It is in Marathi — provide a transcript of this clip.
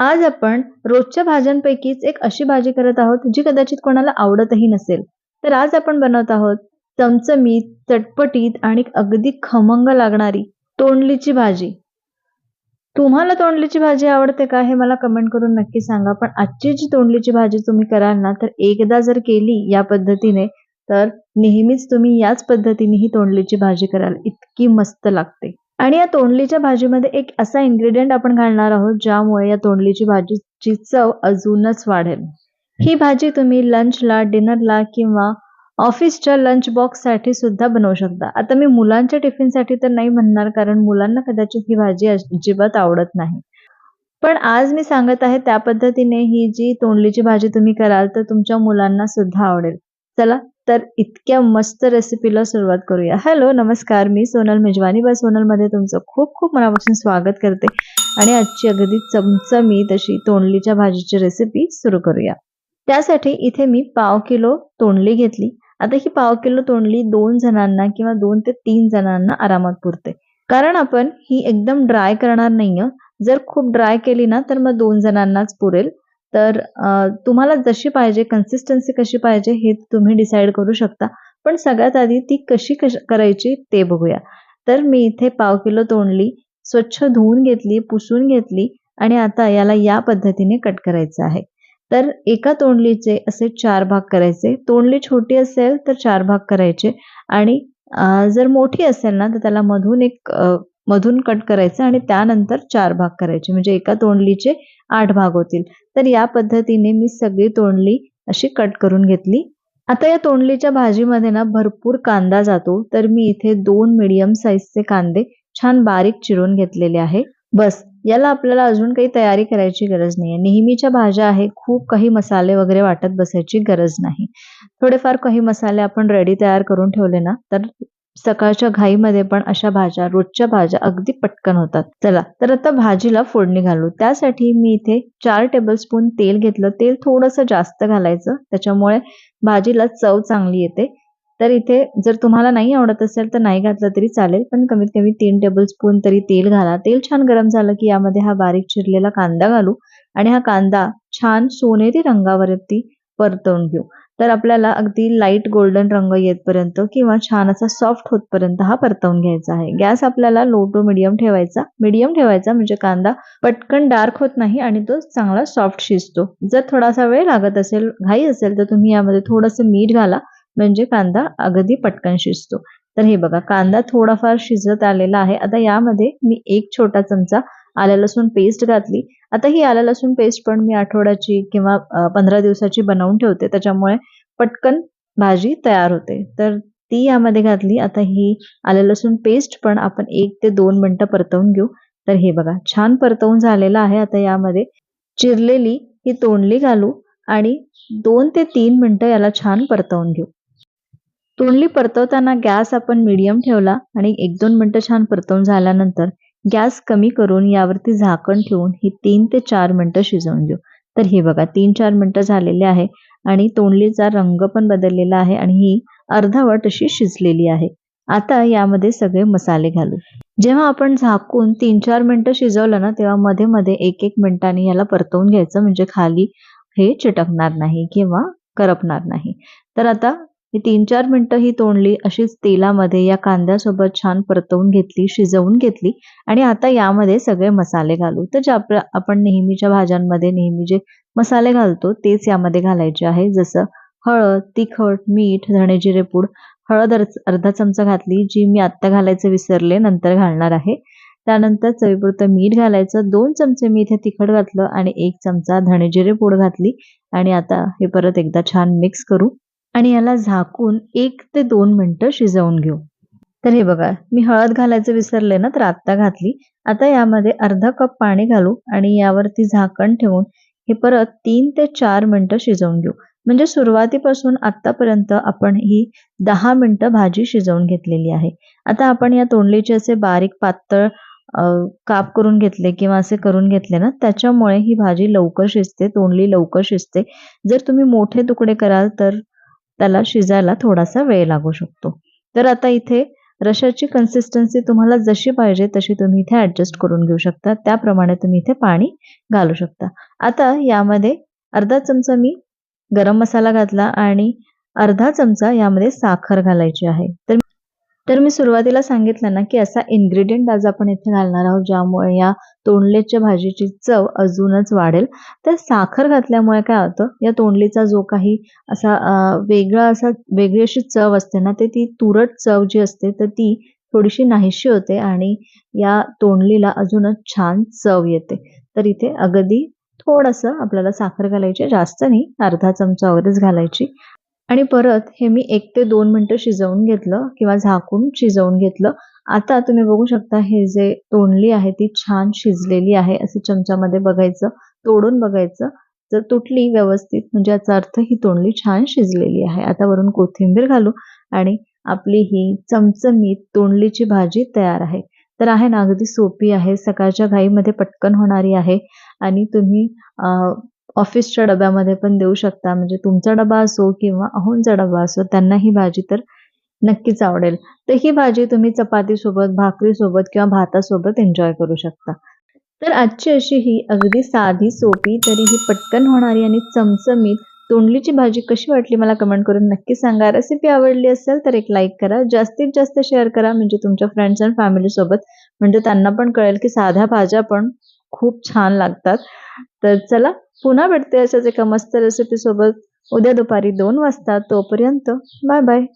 आज आपण रोजच्या भाज्यांपैकीच एक अशी भाजी करत आहोत जी कदाचित कोणाला आवडतही नसेल. तर आज आपण बनवत आहोत चमचमीत चटपटीत आणि अगदी खमंग लागणारी तोंडलीची भाजी. तुम्हाला तोंडलीची भाजी आवडते का हे मला कमेंट करून नक्की सांगा. पण आजची जी तोंडलीची भाजी तुम्ही कराल ना तर एकदा जर केली या पद्धतीने तर नेहमीच तुम्ही याच पद्धतीने ही तोंडलीची भाजी कराल. इतकी मस्त लागते. आणि या तोंडलीच्या भाजीमध्ये एक असा इन्ग्रेडियंट आपण घालणार आहोत ज्यामुळे या तोंडलीची भाजीची चव अजूनच वाढेल. ही भाजी तुम्ही लंचला डिनरला किंवा ऑफिसच्या लंच बॉक्ससाठी सुद्धा बनवू शकता. आता मी मुलांच्या टिफिनसाठी तर नाही म्हणणार कारण मुलांना कदाचित ही भाजी अजिबात आवडत नाही. पण आज मी सांगत आहे त्या पद्धतीने ही जी तोंडलीची भाजी तुम्ही कराल तर तुमच्या मुलांना सुद्धा आवडेल. चला तर इतक्या मस्त रेसिपीला सुरुवात करूया. हॅलो नमस्कार. मी सोनल मेजवानी. बा सोनलमध्ये तुमचं खूप खूप मनापासून स्वागत करते. आणि आजची अगदी चमचमीत अशी तोंडलीच्या भाजीची रेसिपी सुरू करूया. त्यासाठी इथे मी पाव किलो तोंडली घेतली. आता ही पाव किलो तोंडली दोन जणांना किंवा दोन ते तीन जणांना आरामात पुरते. कारण आपण ही एकदम ड्राय करणार नाहीये. जर खूप ड्राय केली ना तर मग दोन जणांनाच पुरेल. तर तुम्हाला जशी पाहिजे कन्सिस्टन्सी कशी पाहिजे हे तुम्ही डिसाईड करू शकता. पण सगळ्यात आधी ती कशी कश करायची ते बघूया. तर मी इथे पाव किलो तोंडली स्वच्छ धुवून घेतली पुसून घेतली आणि आता याला या पद्धतीने कट करायचं आहे. तर एका तोंडलीचे असे चार भाग करायचे. तोंडली छोटी असेल तर चार भाग करायचे आणि जर मोठी असेल ना तर त्याला मधून एक मधून कट करायचं आणि त्यानंतर चार भाग करायचे. म्हणजे एका तोंडलीचे आठ भाग होतील. तर या पद्धतीने मी सगळी तोंडली अशी कट करून घेतली. आता या तोंडलीच्या भाजीमध्ये ना भरपूर कांदा जातो. तर मी इथे दोन मिडियम साईजचे कांदे छान बारीक चिरून घेतलेले आहे. बस याला आपल्याला अजून काही तयारी करायची गरज नाही नेहमीच्या भाज्या आहे खूप काही मसाले वगैरे वाटत बसायची गरज नाही. थोडेफार काही मसाले आपण रेडी तयार करून ठेवले ना तर सकाळच्या घाईमध्ये पण अशा भाज्या रोजच्या भाज्या अगदी पटकन होतात. चला तर आता भाजीला फोडणी घालू. त्यासाठी मी इथे चार टेबलस्पून तेल घेतलं. तेल थोडंसं जास्त घालायचं. त्याच्यामुळे भाजीला चव चांगली येते. तर इथे जर तुम्हाला नाही आवडत असेल तर नाही घातलं तरी चालेल पण कमीत कमी तीन टेबलस्पून तरी तेल घाला. तेल छान गरम झालं की यामध्ये हा बारीक चिरलेला कांदा घालू आणि हा कांदा छान सोनेरी रंगावरती परतवून घेऊ. तर आपल्याला अगदी लाइट गोल्डन रंग येतपर्यंत किंवा छान असा सॉफ्ट होतपर्यंत हा परतवून घ्यायचा आहे. गॅस आपल्याला लो टू मिडियम ठेवायचा. मिडियम ठेवायचा म्हणजे कांदा पटकन डार्क होत नाही आणि तो चांगला सॉफ्ट शिजतो. जर थोडासा वेळ लागत असेल घाई असेल तर तुम्ही यामध्ये थोडंसं मीठ घाला. म्हणजे कांदा अगदी पटकन शिजतो. तर हे बघा कांदा थोडाफार शिजत आलेला आहे. आता यामध्ये मी एक छोटा चमचा आल्या लसूण पेस्ट घातली. आता ही आला लसूण पेस्ट पण मी आठवड्याची किंवा पंधरा दिवसाची बनवून ठेवते. त्याच्यामुळे पटकन भाजी तयार होते. तर ती यामध्ये घातली. आता ही आलं लसूण पेस्ट पण आपण एक ते दोन मिनटं परतवून घेऊ. तर हे बघा छान परतवून झालेलं आहे आता यामध्ये. चिरलेली ही तोंडली घालू आणि दोन ते तीन मिनटं याला छान परतवून घेऊ. तोंडली परतवताना गॅस आपण मीडियम ठेवला आणि एक दोन मिनटं छान परतवून झाल्यानंतर गॅस कमी करून यावरती झाकण ठेवून ही तीन ते चार मिनटं शिजवून घेऊ. तर हे बघा तीन चार मिनटं झालेले आहे आणि तोंडलीचा रंग पण बदललेला आहे आणि ही अर्धावट अशी शिजलेली आहे. आता यामध्ये सगळे मसाले घालू. जेव्हा आपण झाकून तीन चार मिनटं शिजवलं ना तेव्हा मध्ये मध्ये एक एक मिनिटाने याला परतवून घ्यायचं म्हणजे खाली हे चिटकणार नाही किंवा करपणार नाही. तर आता मी तीन चार मिनटं ही तोंडली अशीच तेलामध्ये या कांद्यासोबत छान परतवून घेतली शिजवून घेतली आणि आता यामध्ये सगळे मसाले घालू. तर जे आपण नेहमीच्या भाज्यांमध्ये नेहमी जे मसाले घालतो तेच यामध्ये घालायचे आहे. जसं हळद तिखट मीठ धणे जिरे पूड हळद अर्धा चमचा घातली जी मी आत्ता घालायचं विसरले नंतर घालणार आहे. त्यानंतर चवीपुरतं मीठ घालायचं दोन चमचे मी इथे तिखट घातलं आणि एक चमचा धणे जिरे पूड घातली आणि आता हे परत एकदा छान मिक्स करू. आणि याला झाकून एक ते दोन मिनिटं शिजवून घेऊ. तर हे बघा मी हळद घालायचं विसरले ना तर आत्ता घातली. आता यामध्ये अर्धा कप पाणी घालू आणि यावरती झाकण ठेवून हे परत तीन ते चार मिनटं शिजवून घेऊ. म्हणजे सुरुवातीपासून आतापर्यंत आपण ही दहा मिनटं भाजी शिजवून घेतलेली आहे. आता आपण या तोंडलीचे असे बारीक पातळ काप करून घेतले किंवा असे करून घेतले ना त्याच्यामुळे ही भाजी लवकर शिजते तोंडली लवकर शिजते. जर तुम्ही मोठे तुकडे कराल तर त्याला शिजायला थोडासा वेळ लागू शकतो. तर आता इथे रशाची कन्सिस्टन्सी तुम्हाला जशी पाहिजे तशी तुम्ही इथे ॲडजस्ट करून घेऊ शकता. त्याप्रमाणे तुम्ही इथे पाणी घालू शकता. आता यामध्ये अर्धा चमचा मी गरम मसाला घातला आणि अर्धा चमचा यामध्ये साखर घालायची आहे. तर तर मी सुरुवातीला सांगितलं ना की असा इन्ग्रेडियंट आज आपण इथे घालणार आहोत ज्यामुळे या तोंडलीच्या भाजीची चव अजूनच वाढेल. तर साखर घातल्यामुळे काय होतं या तोंडलीचा जो काही असा वेगळा असा वेगळी अशी चव असते ना ते ती तुरट चव जी असते तर ती थोडीशी नाहीशी होते आणि या तोंडलीला अजूनच छान चव येते. तर इथे अगदी थोडंसं आपल्याला साखर घालायची जास्त नाही अर्धा चमचा वगैरेच घालायची. आणि परत हे मी एक ते दोन मिनटं शिजवून घेतलं किंवा झाकून शिजवून घेतलं. आता तुम्ही बघू शकता हे जे तोंडली आहे ती छान शिजलेली आहे असं चमच्यामध्ये बघायचं तोडून बघायचं. जर तुटली व्यवस्थित म्हणजे याचा अर्थ ही तोंडली छान शिजलेली आहे. आता वरून कोथिंबीर घालू आणि आपली ही चमचमीत तोंडलीची भाजी तयार आहे. तर आहे ना अगदी सोपी आहे. सकाळच्या घाईमध्ये पटकन होणारी आहे. आणि तुम्ही ऑफिसच्या डब्यामध्ये पण देऊ शकता. म्हणजे तुमचा डबा असो किंवा अहोंचा डबा असो त्यांना ही भाजी तर नक्कीच आवडेल. तर ही भाजी तुम्ही चपातीसोबत भाकरीसोबत किंवा भातासोबत एन्जॉय करू शकता. तर आजची अशी ही अगदी साधी सोपी तरी ही पटकन होणारी आणि चमचमीत तोंडलीची भाजी कशी वाटली मला कमेंट करून नक्की सांगा. रेसिपी आवडली असेल तर एक लाईक करा. जास्तीत जास्त शेअर करा. म्हणजे तुमच्या फ्रेंड्स अँड फॅमिलीसोबत म्हणजे त्यांना पण कळेल की साध्या भाज्या पण खूप छान लागतात. तर चला पुन्हा भेटते अशाच एका मस्त रेसिपीसोबत उद्या दुपारी दोन वाजता तोपर्यंत बाय बाय